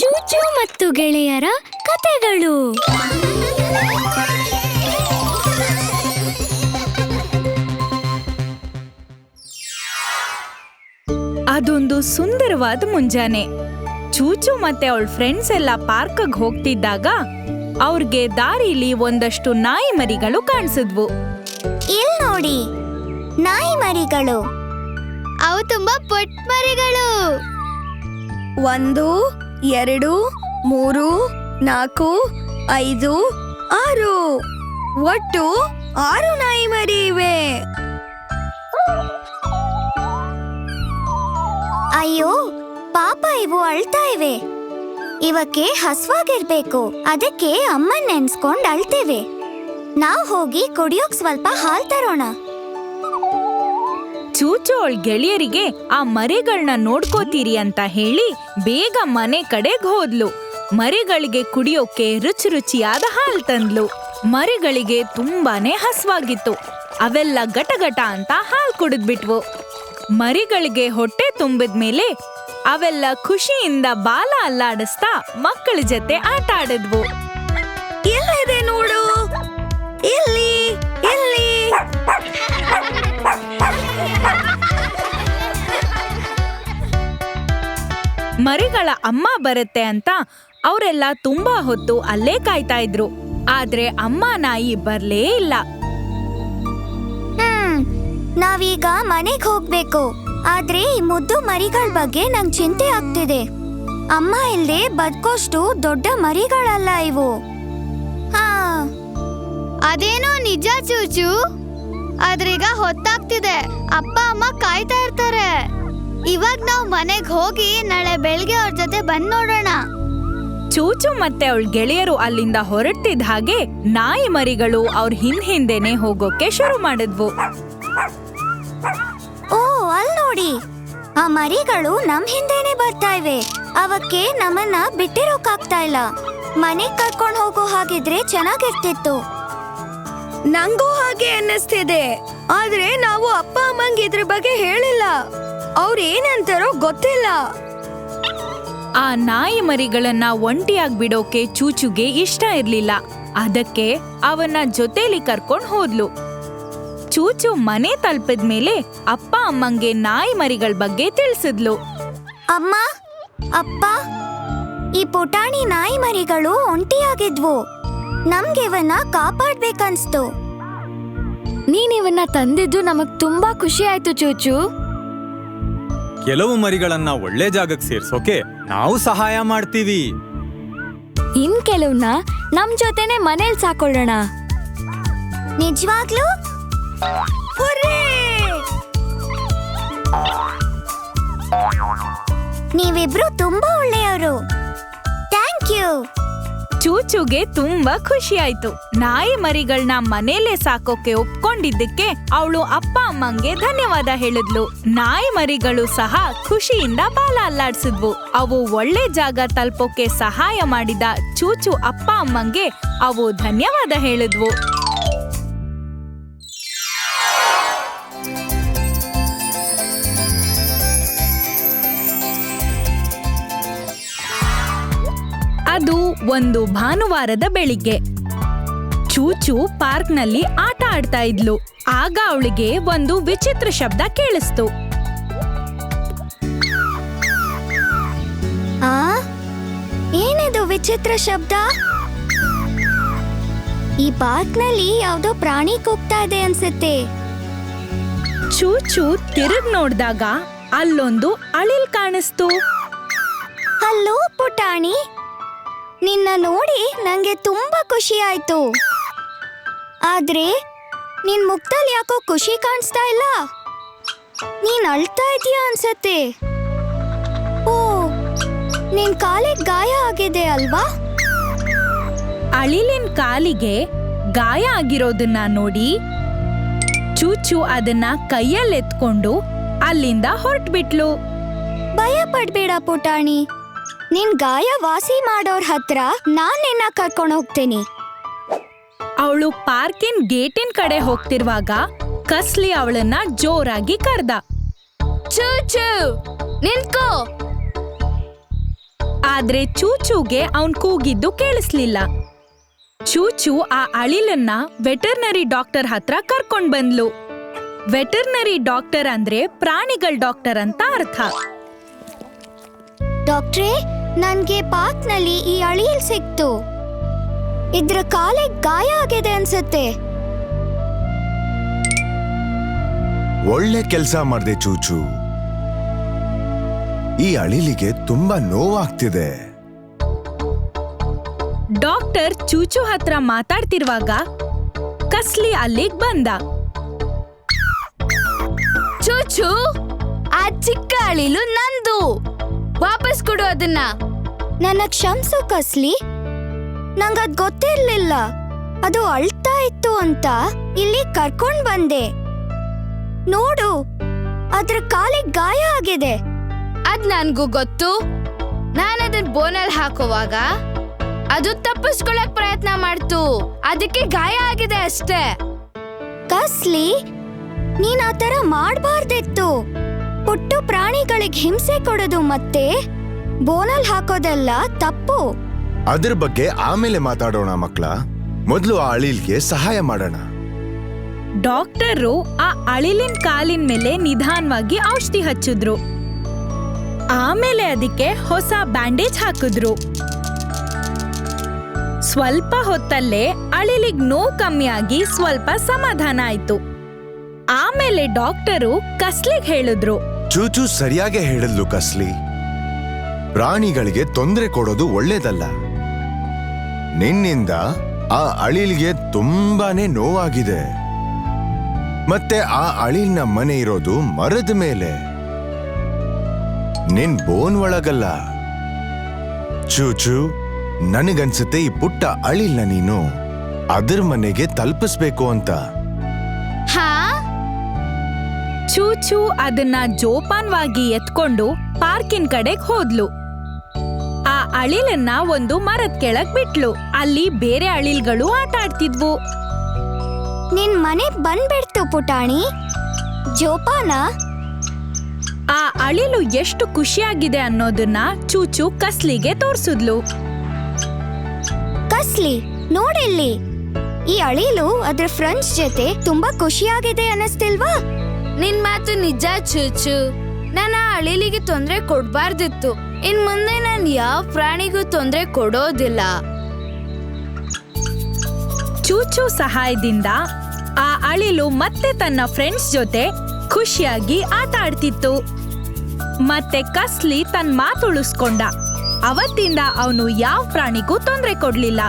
ಚೂಚು ಮತ್ತು ಗೆಳೆಯರ ಕತೆಗಳು ಅದೊಂದು ಸುಂದರವಾದ ಮುಂಜಾನೆ. ಚೂಚು ಮತ್ತೆ ಅವಳ ಫ್ರೆಂಡ್ಸ್ ಎಲ್ಲ ಪಾರ್ಕ್ಗೆ ಹೋಗ್ತಿದ್ದಾಗ ಅವ್ರಿಗೆ ದಾರಿಲಿ ಒಂದಷ್ಟು ನಾಯಿ ಮರಿಗಳು ಕಾಣಿಸಿದ್ವು. ಇಲ್ ನೋಡಿ ನಾಯಿ ಮರಿಗಳು. ಅವು ತುಂಬಾ ಪುಟ್ಟ ಮರಿಗಳು. ಒಂದು ಎರಡು, ಮೂರು, ನಾಲ್ಕು, ಐದು, ಆರು. ಒಟ್ಟು ಆರು ನಾಯಿ ಮರಿ ಇವೆ. ಅಯ್ಯೋ, ಪಾಪ ಇವು ಅಳ್ತಾ ಇವೆ. ಇವಕ್ಕೆ ಹಸ್ವಾಗಿರ್ಬೇಕು. ಅದಕ್ಕೆ ಅಮ್ಮನ್ ನೆನ್ಸ್ಕೊಂಡ್ ಅಳ್ತೇವೆ. ನಾವ್ ಹೋಗಿ ಕುಡಿಯೋಕ್ ಸ್ವಲ್ಪ ಹಾಲ್ ತರೋಣ. ಚೂಚು ಅವಳ ಗೆಳೆಯರಿಗೆ ಆ ಮರಿಗಳನ್ನ ನೋಡ್ಕೋತೀರಿ ಅಂತ ಹೇಳಿ ಬೇಗ ಮನೆ ಕಡೆಗೆ ಹೋದ್ಲು. ಮರಿಗಳಿಗೆ ಕುಡಿಯೋಕೆ ರುಚಿ ರುಚಿಯಾದ ಹಾಲು ತಂದ್ಲು. ಮರಿಗಳಿಗೆ ತುಂಬಾನೇ ಹಸ್ವಾಗಿತ್ತು. ಅವೆಲ್ಲ ಗಟಗಟ ಅಂತ ಹಾಲು ಕುಡಿದ್ಬಿಟ್ವು. ಮರಿಗಳಿಗೆ ಹೊಟ್ಟೆ ತುಂಬಿದ ಮೇಲೆ ಅವೆಲ್ಲ ಖುಷಿಯಿಂದ ಬಾಲ ಅಲ್ಲಾಡಿಸ್ತಾ ಮಕ್ಕಳ ಜೊತೆ ಆಟ ಆಡಿದ್ವು. ಎಲ್ಲಿದೆ ನೋಡು? ಇಲ್ಲಿ ಇಲ್ಲಿ ಮರಿಗಳ ಅಮ್ಮ ಬರುತ್ತೆ ಅಂತ ಅವರೆಲ್ಲ ತುಂಬಾ ಹೊತ್ತು ಅಲ್ಲೇ ಕಾಯ್ತಾ ಇದ್ರು. ಆದ್ರೆ ಅಮ್ಮ ನಾಯಿ ಬರ್ಲೇ ಇಲ್ಲ. ಹ್ಮ್ ನಾವೀಗ ಮನೆಗ್ ಹೋಗ್ಬೇಕು. ಆದ್ರೆ ಈ ಮುದ್ದು ಮರಿಗಳ ಬಗ್ಗೆ ನಂಗ್ ಚಿಂತೆ ಆಗ್ತಿದೆ. ಅಮ್ಮ ಇಲ್ದೆ ಬದುಕೋಷ್ಟು ದೊಡ್ಡ ಮರಿಗಳಲ್ಲ ಇವು. ಹಾ. ಅದೇನೋ ನಿಜ ಚೂಚು. ಆದ್ರೀಗ ಹೊತ್ತಾಗ್ತಿದೆ. ಅಪ್ಪ ಅಮ್ಮ ಕಾಯ್ತಾ ಇರ್ತಾರೆ. ಇವಾಗ ನಾವು ಮನೆಗೆ ಹೋಗಿ ನಾಳೆ ಬೆಳ್ಗೆ ಅವ್ರ ಜೊತೆ ಬಂದ್ ನೋಡೋಣ. ಚೂಚು ಮತ್ತೆ ಅವಳ ಗೆಳೆಯರು ಅಲ್ಲಿಂದ ಹೊರಡ್ತಿದ್ದ ಹಾಗೆ ನಾಯಿ ಮರಿಗಳು ಅವ್ರ ಹಿಂದ್ ಹಿಂದೆನೆ ಹೋಗೋಕೆ ಶುರು ಮಾಡಿದ್ವು. ಓ ಅಲ್ ನೋಡಿ. ಆ ಮರಿಗಳು ನಮ್ ಹಿಂದೆನೆ ಬರ್ತಾ ಇವೆ. ಅವಕ್ಕೆ ನಮ್ಮನ್ನ ಬಿಟ್ಟಿರೋಕಾಗ್ತಾ ಇಲ್ಲ. ಮನೆಗ್ ಕರ್ಕೊಂಡು ಹೋಗೋ ಹಾಗಿದ್ರೆ ಚೆನ್ನಾಗಿರ್ತಿತ್ತು. ನಂಗೂ ಹಾಗೆ ಅನ್ನಿಸ್ತಿದೆ. ಆದ್ರೆ ನಾವು ಅಪ್ಪ ಅಮ್ಮಂಗೆ ಇದ್ರ ಬಗ್ಗೆ ಹೇಳಿಲ್ಲ. ಅವ್ರು ಏನಂತಾರೋ ಗೊತ್ತಿಲ್ಲ. ಆ ನಾಯಿ ಮರಿಗಳನ್ನ ಒಂಟಿಯಾಗಿ ಬಿಡೋಕೆ ಚೂಚುಗೆ ಇಷ್ಟ ಇರ್ಲಿಲ್ಲ. ಅದಕ್ಕೆ ಅವನ್ನ ಜೊತೆಲಿ ಕರ್ಕೊಂಡ್ ಹೋದ್ಲು. ಚೂಚು ಮನೆ ತಲುಪಿದ ಮೇಲೆ ಅಪ್ಪ ಅಮ್ಮಂಗೆ ನಾಯಿ ಮರಿಗಳ ಬಗ್ಗೆ ತಿಳಿಸಿದ್ಲು. ಅಮ್ಮ ಅಪ್ಪ ಈ ಪುಟಾಣಿ ನಾಯಿ ಮರಿಗಳು ಒಂಟಿಯಾಗಿದ್ವು. ನಮ್ಗೆ ಇವನ್ನ ಕಾಪಾಡ್ಬೇಕನ್ಸ್ತು. ನೀನಿವನ್ನ ತಂದಿದ್ದು ನಮಗ್ ತುಂಬಾ ಖುಷಿ ಆಯ್ತು ಚೂಚು. ಕೆಲವು ಮರಿಗಳನ್ನ ಒಳ್ಳೆ ಜಾಗಕ್ಕೆ ಸೇರ್ಸೋಕೆ ನಾವು ಸಹಾಯ ಮಾಡ್ತೀವಿ. ಇನ್ ಕೆಲವನ್ನ ನಮ್ ಜೊತೆನೆ ಮನೇಲಿ ಸಾಕೊಳ್ಳೋಣ ನಿಜವಾಗ್ಲೂ! ನೀವಿಬ್ರು ತುಂಬಾ ಒಳ್ಳೆಯವರು. Thank you. ಚೂಚುಗೆ ತುಂಬಾ ಖುಷಿ ಆಯ್ತು ನಾಯಿ ಮರಿಗಳನ್ನ ಮನೇಲೆ ಸಾಕೋಕೆ ಒಪ್ಕೊಂಡಿದ್ದಕ್ಕೆ ಅವಳು ಅಪ್ಪ ಅಮ್ಮಂಗೆ ಧನ್ಯವಾದ ಹೇಳಿದ್ಲು. ನಾಯಿ ಮರಿಗಳು ಸಹ ಖುಷಿಯಿಂದ ಬಾಲ ಅಲ್ಲಾಡ್ಸಿದ್ವು. ಅವು ಒಳ್ಳೆ ಜಾಗ ತಲುಪೋಕೆ ಸಹಾಯ ಮಾಡಿದ ಚೂಚು ಅಪ್ಪ ಅಮ್ಮಂಗೆ ಅವು ಧನ್ಯವಾದ ಹೇಳಿದ್ವು. ಒಂದು ಭಾನುವಾರದ ಬೆಳಿಗ್ಗೆ. ಚೂಚು ಪಾರ್ಕ್ನಲ್ಲಿ ಆಟ ಆಡ್ತಾ ಇದ್ಲು. ಆಗ ಅವಳಿಗೆ ಒಂದು ವಿಚಿತ್ರ ಶಬ್ದ ಕೇಳಿಸ್ತು. ಆ? ಏನಿದು ವಿಚಿತ್ರ ಶಬ್ದ? ಈ ಪಾರ್ಕ್ನಲ್ಲಿ ಯಾವ್ದೋ ಪ್ರಾಣಿ ಕೂಗ್ತಾ ಇದೆ ಅನ್ಸುತ್ತೆ. ಚೂಚು ತಿರುಗ್ ನೋಡ್ದಾಗ ಅಲ್ಲೊಂದು ಅಳಿಲ್ ಕಾಣಿಸ್ತು. ಹಲೋ ಪುಟಾಣಿ ನಿನ್ನ ನೋಡಿ ನಂಗೆ ತುಂಬಾ ಖುಷಿ ಆಯ್ತು. ಆದ್ರೆ ನಿನ್ ಮುಖದಲ್ಲಿ ಯಾಕೋ ಖುಷಿ ಕಾಣಿಸ್ತಾ ಇಲ್ಲ? ನೀನ್ ಅಳ್ತಾ ಇದೀಯ ಅನ್ಸತ್ತೆ. ಓ ನಿನ್ ಕಾಲಿಗೆ ಗಾಯ ಆಗಿದೆ ಅಲ್ವಾ? ಅಳಿಲಿನ ಕಾಲಿಗೆ ಗಾಯ ಆಗಿರೋದನ್ನ ನೋಡಿ ಚೂಚು ಅದನ್ನ ಕೈಯಲ್ಲೆತ್ಕೊಂಡು ಅಲ್ಲಿಂದ ಹೊರಟ್ಬಿಟ್ಲು. ಭಯ ಪಡ್ಬೇಡ ಪುಟಾಣಿ. ನಿನ್ ಗಾಯ ವಾಸಿ ಮಾಡೋರ್ ಹತ್ರ ನಾನ್ ನಿನ್ನ ಕರ್ಕೊಂಡು ಹೋಗ್ತೀನಿ. ಅವಳು ಪಾರ್ಕಿನ್ ಗೇಟಿನ್ ಕಡೆ ಹೋಗ್ತಿರುವಾಗ ಕಸ್ಲಿ ಅವಳನ್ನ ಜೋರಾಗಿ ಕರ್ದ. ಚೂಚು ನಿಂತ್ಕೋ. ಆ ಆದ್ರೆ ಚೂಚೂಗೆ ಅವನ್ ಕೂಗಿದ್ದು ಕೇಳಿಸ್ಲಿಲ್ಲ. ಚೂಚು ಆ ಅಳಿಲನ್ನ ವೆಟರ್ನರಿ ಡಾಕ್ಟರ್ ಹತ್ರ ಕರ್ಕೊಂಡ್ ಬಂದ್ಲು. ವೆಟರ್ನರಿ ಡಾಕ್ಟರ್ ಅಂದ್ರೆ ಪ್ರಾಣಿಗಳ ಡಾಕ್ಟರ್ ಅಂತ ಅರ್ಥ. ಡಾಕ್ಟ್ರೇ ನನ್ಗೆ ಪಾರ್ಕ್ನಲ್ಲಿ ಈ ಅಳಿಯಲ್ ಸಿಕ್ತು. ಇದ್ರ ಕಾಲಿಗೆ ಗಾಯ ಆಗಿದೆ ಅನ್ಸುತ್ತೆ. ಒಳ್ಳೆ ಕೆಲಸ ಮಾಡಿದೆ ಚೂಚು. ಈ ಅಳಿಲಿಗೆ ತುಂಬಾ ನೋವಾಗ್ತಿದೆ. ಡಾಕ್ಟರ್ ಚೂಚು ಹತ್ರ ಮಾತಾಡ್ತಿರುವಾಗ ಕಸ್ಲಿ ಅಲ್ಲಿಗ್ ಬಂದ. ಚೂಚು ಆ ಚಿಕ್ಕ ಅಳಿಲು ನಂದು. ವಾಪಸ್ ಕೊಡು ಅದನ್ನ. ನನ್ನ ಕ್ಷಮಿಸು ಕಸ್ಲಿ. ನಂಗದ್ ಗೊತ್ತಿರ್ಲಿಲ್ಲ ಅದು ಅಳ್ತಾ ಇತ್ತು ಅಂತ ಇಲ್ಲಿ ಕರ್ಕೊಂಡ್ ಬಂದೆ. ನೋಡು ಅದ್ರ ಕಾಲಿಗೆ ಗಾಯ ಆಗಿದೆ. ಅದ್ ನನ್ಗೂ ಗೊತ್ತು. ನಾನು ಅದನ್ನ ಬೋನಲ್ಲಿ ಹಾಕುವಾಗ ಅದು ತಪ್ಪಿಸ್ಕೊಳಕ್ ಪ್ರಯತ್ನ ಮಾಡ್ತು. ಅದಕ್ಕೆ ಗಾಯ ಆಗಿದೆ ಅಷ್ಟೇ. ಕಸ್ಲಿ ನೀನ್ ಆತರ ಮಾಡ್ಬಾರ್ದಿತ್ತು. ಪುಟ್ಟು ಪ್ರಾಣಿಗಳಿಗೆ ಹಿಂಸೆ ಕೊಡೋದು ಮತ್ತೆ ಬೋನಲ್ ಹಾಕೋದೆಲ್ಲ ತಪ್ಪು. ಅದ್ರ ಬಗ್ಗೆ ಆಮೇಲೆ ಮಾತಾಡೋಣ ಮಕ್ಕಳ. ಮೊದಲು ಆ ಅಳಿಲ್ಗೆ ಸಹಾಯ ಮಾಡೋಣ. ಡಾಕ್ಟರು ಆ ಅಳಿಲಿನ ಕಾಲಿನ ಮೇಲೆ ನಿಧಾನವಾಗಿ ಔಷಧಿ ಹಚ್ಚಿದ್ರು. ಆಮೇಲೆ ಅದಕ್ಕೆ ಹೊಸ ಬ್ಯಾಂಡೇಜ್ ಹಾಕಿದ್ರು. ಸ್ವಲ್ಪ ಹೊತ್ತಲ್ಲೇ ಅಳಿಲಿಗ್ ನೋವು ಕಮ್ಮಿಯಾಗಿ ಸ್ವಲ್ಪ ಸಮಾಧಾನ ಆಯ್ತು. ಆಮೇಲೆ ಡಾಕ್ಟರು ಕಸ್ಲಿಗ್ ಹೇಳಿದ್ರು. ಚೂಚು ಸರಿಯಾಗಿ ಹೇಳಿದ್ಲು ಕಸ್ಲಿ. ಪ್ರಾಣಿಗಳಿಗೆ ತೊಂದರೆ ಕೊಡೋದು ಒಳ್ಳೇದಲ್ಲ. ನಿನ್ನಿಂದ ಆ ಅಳಿಲ್ಗೆ ತುಂಬಾನೇ ನೋವಾಗಿದೆ. ಮತ್ತೆ ಆ ಅಳಿಲ್ನ ಮನೆ ಇರೋದು ಮರದ ಮೇಲೆ. ನಿನ್ ಬೋನ್ ಒಳಗಲ್ಲ. ಚೂಚು, ನನಗನ್ಸುತ್ತೆ ಈ ಪುಟ್ಟ ಅಳಿಲ್ನ ನೀನು. ಅದರ ಮನೆಗೆ ತಲುಪಿಸ್ಬೇಕು ಅಂತ. ಚೂಚು ಅದನ್ನ ಜೋಪಾನ್ವಾಗಿ ಎತ್ಕೊಂಡು ಪಾರ್ಕಿನ್ ಕಡೆಗ್ ಹೋದ್ಲು. ಆ ಅಳಿಲನ್ನ ಒಂದು ಮರದ ಕೆಳಗ್ ಬಿಟ್ಲು. ಅಲ್ಲಿ ಬೇರೆ ಅಳಿಲ್ಗಳು ಆಟ ಆಡ್ತಿದ್ವು. ನಿನ್ ಮನೆ ಬಂದ್ಬಿಡ್ತು ಪುಟಾಣಿ. ಜೋಪಾನ? ಆ ಅಳಿಲು ಎಷ್ಟು ಖುಷಿಯಾಗಿದೆ ಅನ್ನೋದನ್ನ ಚೂಚು ಕಸ್ಲಿಗೆ ತೋರ್ಸಿದ್ಲು. ಕಸ್ಲಿ ನೋಡಿಲ್ಲಿ. ಈ ಅಳಿಲು ಅದ್ರ ಫ್ರೆಂಡ್ಸ್ ಜೊತೆ ತುಂಬಾ ಖುಷಿಯಾಗಿದೆ ಅನ್ನಿಸ್ತಿಲ್ವಾ ನಿನ್ ಮಾತು ನಿಜ ಚೂಚು. ನಾನು ಆ ಅಳಿಲಿಗೆ ತೊಂದ್ರೆ ಕೊಡ್ಬಾರ್ದಿತ್ತು. ಇನ್ ಮುಂದೆ ನಾನು ಯಾವ ಪ್ರಾಣಿಗೂ ತೊಂದ್ರೆ ಕೊಡೋದಿಲ್ಲ. ಚೂಚು ಸಹಾಯದಿಂದ ಆ ಅಳಿಲು ಮತ್ತೆ ತನ್ನ ಫ್ರೆಂಡ್ಸ್ ಜೊತೆ ಖುಷಿಯಾಗಿ ಆಟ ಆಡ್ತಿತ್ತು. ಮತ್ತೆ ಕಸ್ಲಿ ತನ್ನ ಮಾತುಳಿಸ್ಕೊಂಡ. ಅವತ್ತಿಂದ ಅವನು ಯಾವ ಪ್ರಾಣಿಗೂ ತೊಂದರೆ ಕೊಡ್ಲಿಲ್ಲ.